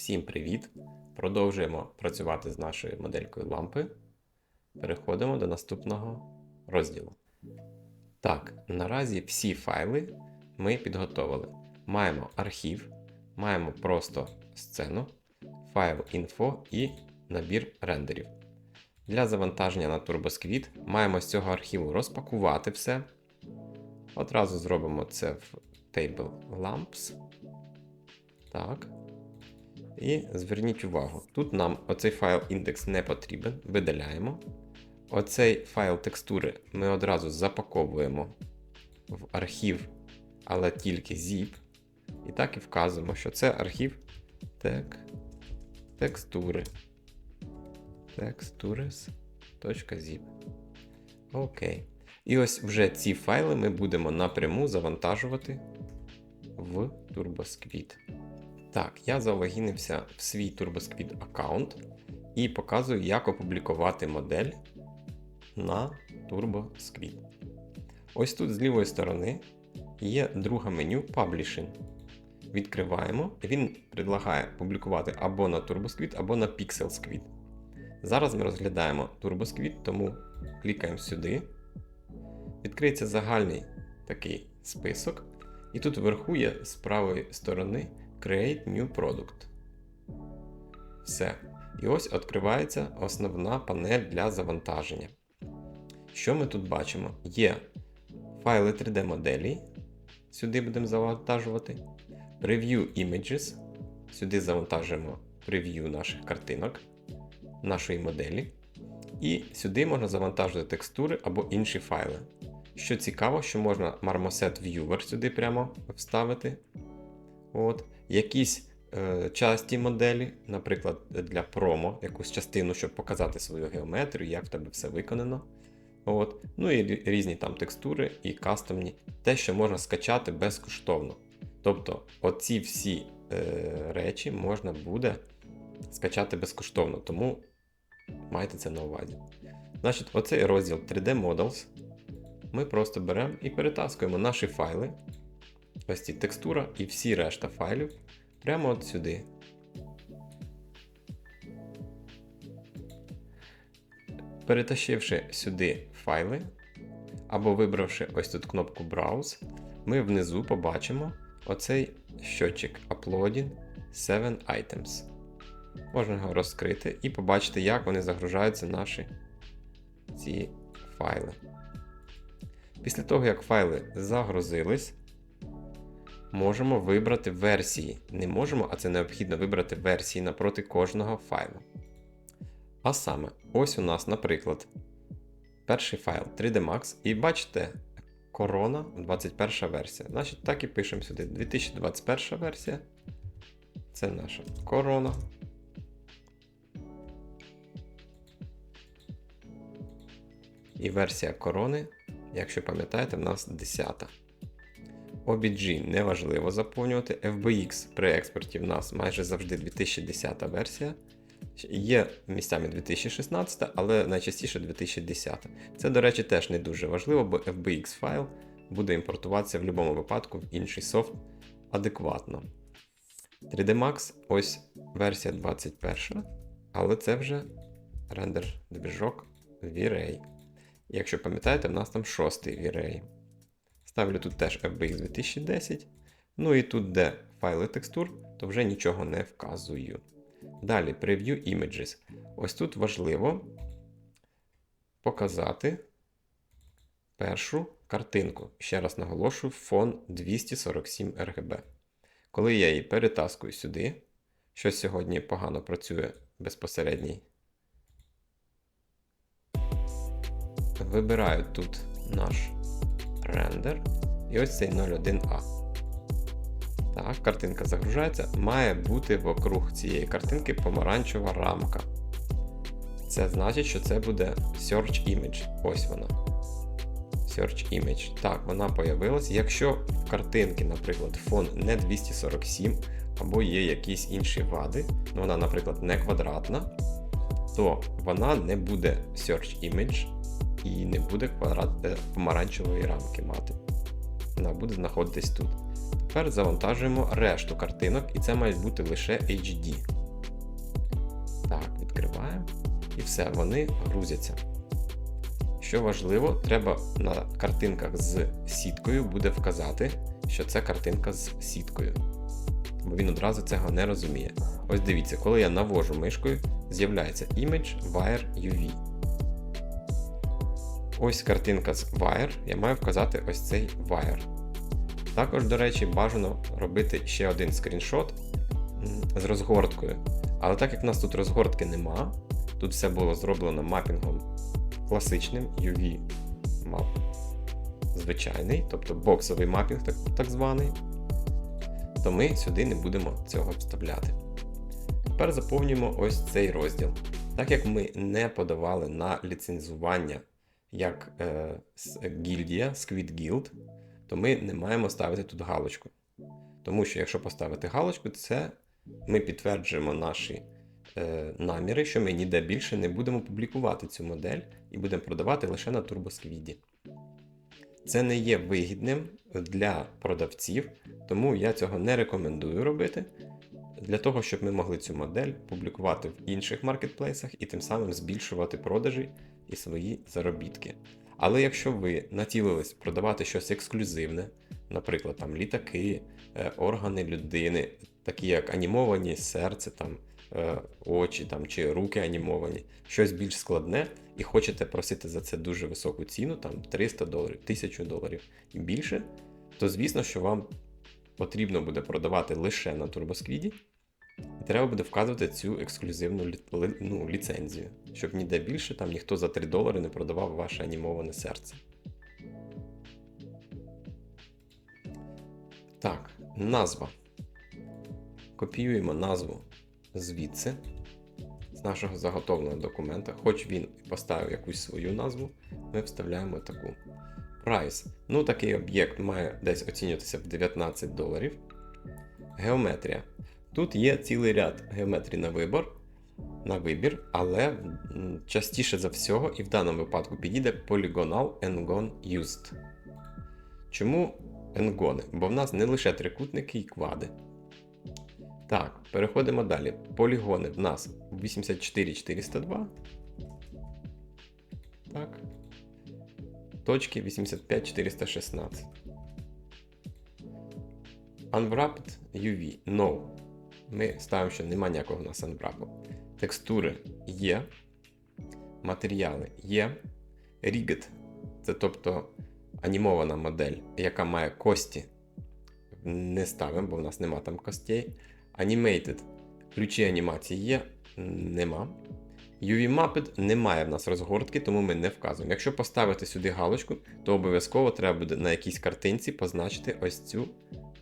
Всім привіт! Продовжуємо працювати з нашою моделькою лампи. Переходимо до наступного розділу. Так, наразі всі файли ми підготовили. Маємо архів, маємо просто сцену, файл info і набір рендерів. Для завантаження на TurboSquid маємо з цього архіву розпакувати все. Одразу зробимо це в Table Lamps. Так. І зверніть увагу, тут нам оцей файл індекс не потрібен, видаляємо. Оцей файл текстури ми одразу запаковуємо в архів, але тільки zip. І так і вказуємо, що це архів тек, текстури. Textures.zip. Окей. І ось вже ці файли ми будемо напряму завантажувати в TurboSquid. Так, я залогінився в свій TurboSquid аккаунт і показую, як опублікувати модель на TurboSquid. Ось тут з лівої сторони є друге меню Publishing. Відкриваємо, він предлагає публікувати або на TurboSquid, або на PixelSquid. Зараз ми розглядаємо TurboSquid, тому клікаємо сюди. Відкриється загальний такий список. І тут вверху є з правої сторони Create New Product. Все. І ось відкривається основна панель для завантаження. Що ми тут бачимо? Є файли 3D-моделі. Сюди будемо завантажувати. Preview Images. Сюди завантажуємо прев'ю наших картинок, нашої моделі. І сюди можна завантажити текстури або інші файли. Що цікаво, що можна Marmoset Viewer сюди прямо вставити. От. Якісь е, часті моделі, наприклад, для промо, якусь частину, щоб показати свою геометрію, як в тебе все виконано. От. Ну і різні там текстури і кастомні, те, що можна скачати безкоштовно. Тобто, оці всі е, речі можна буде скачати безкоштовно, тому майте це на увазі. Значить, оцей розділ 3D Models ми просто беремо і перетаскуємо наші файли, ось ці текстура і всі решта файлів прямо от сюди. Перетащивши сюди файли, або вибравши ось тут кнопку Browse, ми внизу побачимо оцей щотчик Uploading 7 Items. Можна його розкрити і побачити, як вони загружаються наші ці файли. Після того, як файли загрузились, можемо вибрати версії. Не можемо, а це необхідно вибрати версії напроти кожного файлу. А саме, ось у нас, наприклад, перший файл 3D Max, і бачите, корона 21 версія. Значить, так і пишемо сюди 2021 версія. Це наша корона. І версія корони, якщо пам'ятаєте, в нас 10. OBG неважливо заповнювати. FBX при експорті в нас майже завжди 2010 версія. Є місцями 2016, але найчастіше 2010. Це, до речі, теж не дуже важливо, бо FBX файл буде імпортуватися в будь-якому випадку в інший софт адекватно. 3D Max ось версія 21, але це вже рендер двіжок V-Ray. Якщо пам'ятаєте, в нас там шостий V-Ray. Ставлю тут теж FBX 2010. Ну і тут, де файли текстур, то вже нічого не вказую. Далі Preview Images. Ось тут важливо показати першу картинку. Ще раз наголошую, фон 247 RGB. Коли я її перетаскую сюди, що сьогодні погано працює безпосередній. Вибираю тут наш рендер. І ось цей 01A. Так, картинка загружається. Має бути вокруг цієї картинки помаранчева рамка. Це значить, що це буде Search Image. Ось вона. Search Image. Так, вона появилась. Якщо в картинки, наприклад, фон не 247, або є якісь інші вади, ну вона, наприклад, не квадратна, то вона не буде Search Image і не буде квадрат помаранчевої рамки мати. Вона буде знаходитись тут. Тепер завантажуємо решту картинок, і це мають бути лише HD. Так, відкриваємо. І все, вони грузяться. Що важливо, треба на картинках з сіткою буде вказати, що це картинка з сіткою. Бо він одразу цього не розуміє. Ось дивіться, коли я навожу мишкою, з'являється Image Wire UV. Ось картинка з Wire, я маю вказати ось цей Wire. Також, до речі, бажано робити ще один скріншот з розгорткою. Але так як в нас тут розгортки нема, тут все було зроблено мапінгом класичним UV мап. Звичайний, тобто боксовий мапінг, так, так званий, то ми сюди не будемо цього вставляти. Тепер заповнюємо ось цей розділ. Так як ми не подавали на ліцензування як е, гільдія, Squid Guild, то ми не маємо ставити тут галочку. Тому що якщо поставити галочку, це ми підтверджуємо наші е, наміри, що ми ніде більше не будемо публікувати цю модель і будемо продавати лише на TurboSquid. Це не є вигідним для продавців, тому я цього не рекомендую робити. Для того, щоб ми могли цю модель публікувати в інших маркетплейсах і тим самим збільшувати продажі і свої заробітки. Але якщо ви націлились продавати щось ексклюзивне, наприклад, там літаки, е, органи людини, такі як анімовані серце, там, е, очі там, чи руки анімовані, щось більш складне, і хочете просити за це дуже високу ціну, там 300 доларів, 1000 доларів і більше, то звісно, що вам потрібно буде продавати лише на турбосквіді, і треба буде вказувати цю ексклюзивну лі- ну, ліцензію, щоб ніде більше там ніхто за 3 долари не продавав ваше анімоване серце. Так, назва. Копіюємо назву звідси, з нашого заготовленого документа. Хоч він поставив якусь свою назву, ми вставляємо таку. Прайс. Ну, такий об'єкт має десь оцінюватися в 19 доларів. Геометрія. Тут є цілий ряд геометрій на вибор, на вибір, але частіше за всього, і в даному випадку підійде Polygonal N-Gon Used. Чому енгони? Бо в нас не лише трикутники і квади. Так, переходимо далі. Полігони в нас 84402. Так. Точки 85416. Unwrapped UV. No. Ми ставимо, що немає ніякого у нас. Текстури є. Матеріали є. Rigged це тобто анімована модель, яка має кості. Не ставимо, бо в нас нема там костей. Animated. Ключі анімації є, нема. UV Mapped немає в нас розгортки, тому ми не вказуємо. Якщо поставити сюди галочку, то обов'язково треба буде на якійсь картинці позначити ось цю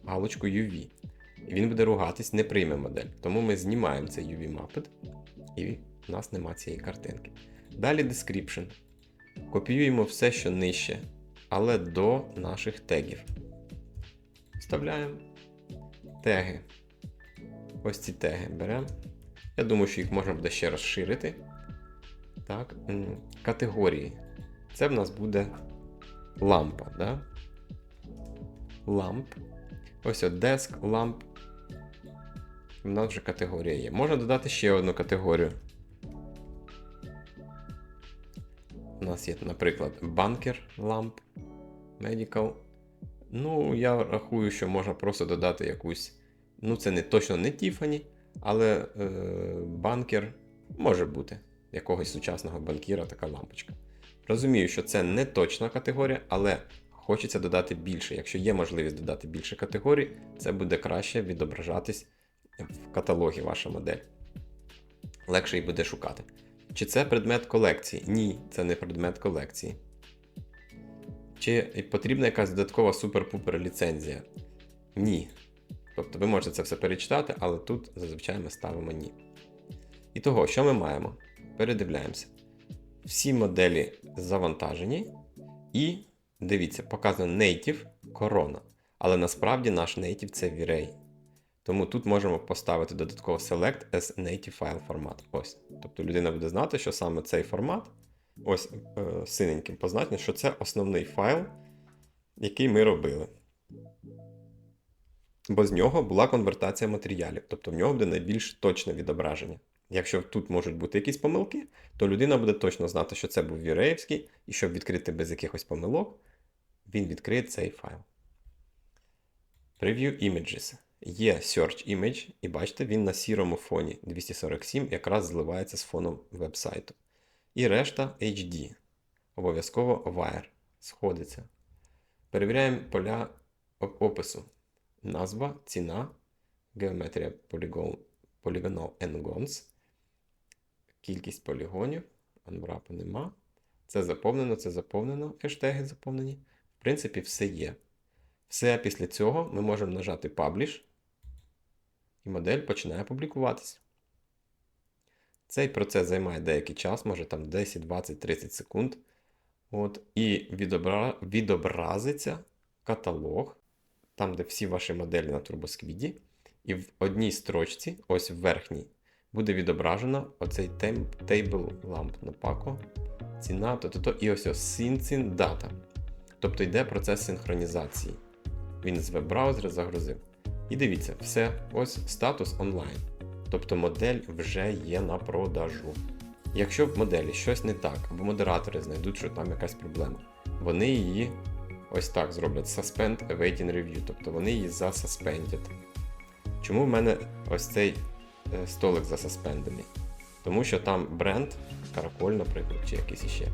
галочку UV. Він буде ругатись, не прийме модель. Тому ми знімаємо цей UV Mapped, і в нас нема цієї картинки. Далі Description. Копіюємо все, що нижче, але до наших тегів. Вставляємо теги. Ось ці теги беремо. Я думаю, що їх можна буде ще розширити. Так, категорії. Це в нас буде лампа. Да? Ламп. Ось от desk, ламп. У нас вже категорія є. Можна додати ще одну категорію. У нас є, наприклад, банкер ламп, medical. Ну, я рахую, що можна просто додати якусь. Ну, це не точно не Tiffany, але е, банкер може бути якогось сучасного банкіра така лампочка. Розумію, що це не точна категорія, але хочеться додати більше. Якщо є можливість додати більше категорій, це буде краще відображатись в каталогі ваша модель. Легше її буде шукати. Чи це предмет колекції? Ні, це не предмет колекції. Чи потрібна якась додаткова супер-пупер ліцензія? Ні. Тобто ви можете це все перечитати, але тут зазвичай ми ставимо ні. І того, що ми маємо? Передивляємося. Всі моделі завантажені. І дивіться, показано Native Corona. Але насправді наш Native це V-Ray. Тому тут можемо поставити додатково Select as Native File Format. Ось. Тобто людина буде знати, що саме цей формат, ось е, синеньким позначено, що це основний файл, який ми робили. бо з нього була конвертація матеріалів, тобто в нього буде найбільш точне відображення. Якщо тут можуть бути якісь помилки, то людина буде точно знати, що це був віреївський, і щоб відкрити без якихось помилок, він відкриє цей файл. Preview Images. Є Search Image, і бачите, він на сірому фоні 247 якраз зливається з фоном веб-сайту. І решта HD. Обов'язково wire. Сходиться. Перевіряємо поля опису. Назва, ціна, геометрія полігон, polygonal endgons, кількість полігонів, анврапу нема. Це заповнено, це заповнено, хештеги заповнені. В принципі, все є. Все після цього ми можемо нажати Publish, і модель починає публікуватися. Цей процес займає деякий час, може там 10, 20, 30 секунд. От, і відобра... відобразиться каталог, там, де всі ваші моделі на турбосквіді. І в одній строчці, ось в верхній, буде відображено оцей table lamp на пако, ціна, то-то-то, і ось ось Syncing Data. Тобто йде процес синхронізації. Він з веб-браузера загрузив. І дивіться, все, ось статус онлайн. Тобто модель вже є на продажу. Якщо в моделі щось не так, або модератори знайдуть, що там якась проблема, вони її ось так зроблять Suspend Awaiting Review, тобто вони її засаспендять. Чому в мене ось цей е, столик засаспендений? Тому що там бренд, Караколь, наприклад, чи якийсь іще,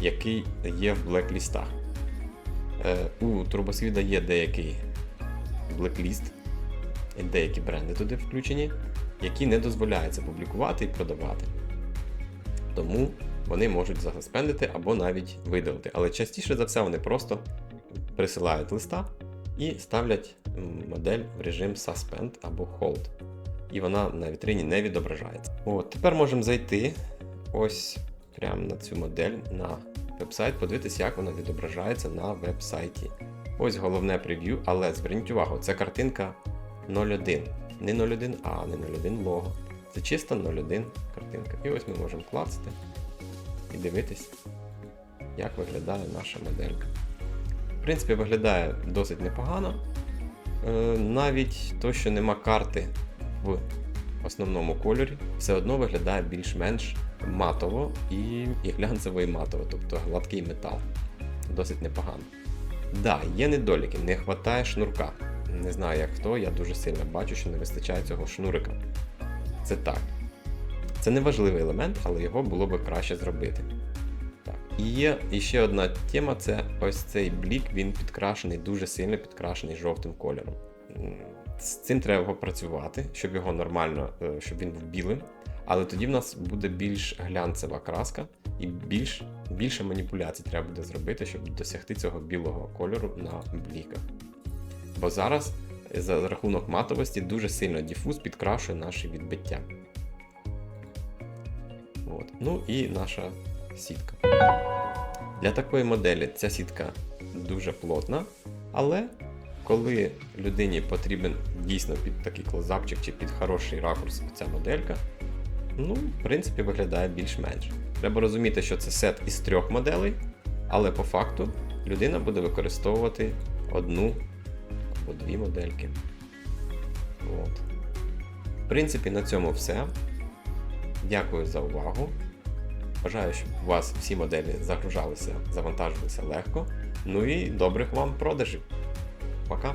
який є в блеклістах. Е, У Турбосвіда є деякий блекліст, деякі бренди туди включені, які не дозволяється публікувати і продавати. Тому вони можуть заспендити або навіть видалити. Але частіше за все вони просто присилають листа і ставлять модель в режим Suspend або Hold. І вона на вітрині не відображається. От, тепер можемо зайти ось прямо на цю модель на веб-сайт, подивитися, як вона відображається на веб-сайті. Ось головне прев'ю, але зверніть увагу, це картинка 01. Не 01А, не 01 лого. Це чисто 01 картинка. І ось ми можемо клацати і дивитись, як виглядає наша моделька. В принципі, виглядає досить непогано. Е, Навіть то, що нема карти в основному кольорі, все одно виглядає більш-менш матово і, і глянцево і матово, тобто гладкий метал. Досить непогано. Да, є недоліки, не вистачає шнурка. Не знаю як хто, я дуже сильно бачу, що не вистачає цього шнурика. Це так. Це не важливий елемент, але його було би краще зробити. Так. І є ще одна тема це ось цей блік, він підкрашений, дуже сильно підкрашений жовтим кольором. З цим треба працювати, щоб його нормально, е, щоб він був білим. Але тоді в нас буде більш глянцева краска і більш, більше маніпуляцій треба буде зробити, щоб досягти цього білого кольору на бліках. Бо зараз е, за рахунок матовості дуже сильно діфуз підкрашує наші відбиття. От. Ну і наша сітка. Для такої моделі ця сітка дуже плотна, але коли людині потрібен дійсно під такий клозапчик чи під хороший ракурс ця моделька, ну, в принципі, виглядає більш-менш. Треба розуміти, що це сет із трьох моделей, але по факту людина буде використовувати одну або дві модельки. От. В принципі, на цьому все. Дякую за увагу. Бажаю, щоб у вас всі моделі загружалися, завантажувалися легко. Ну і добрих вам продажів. Пока!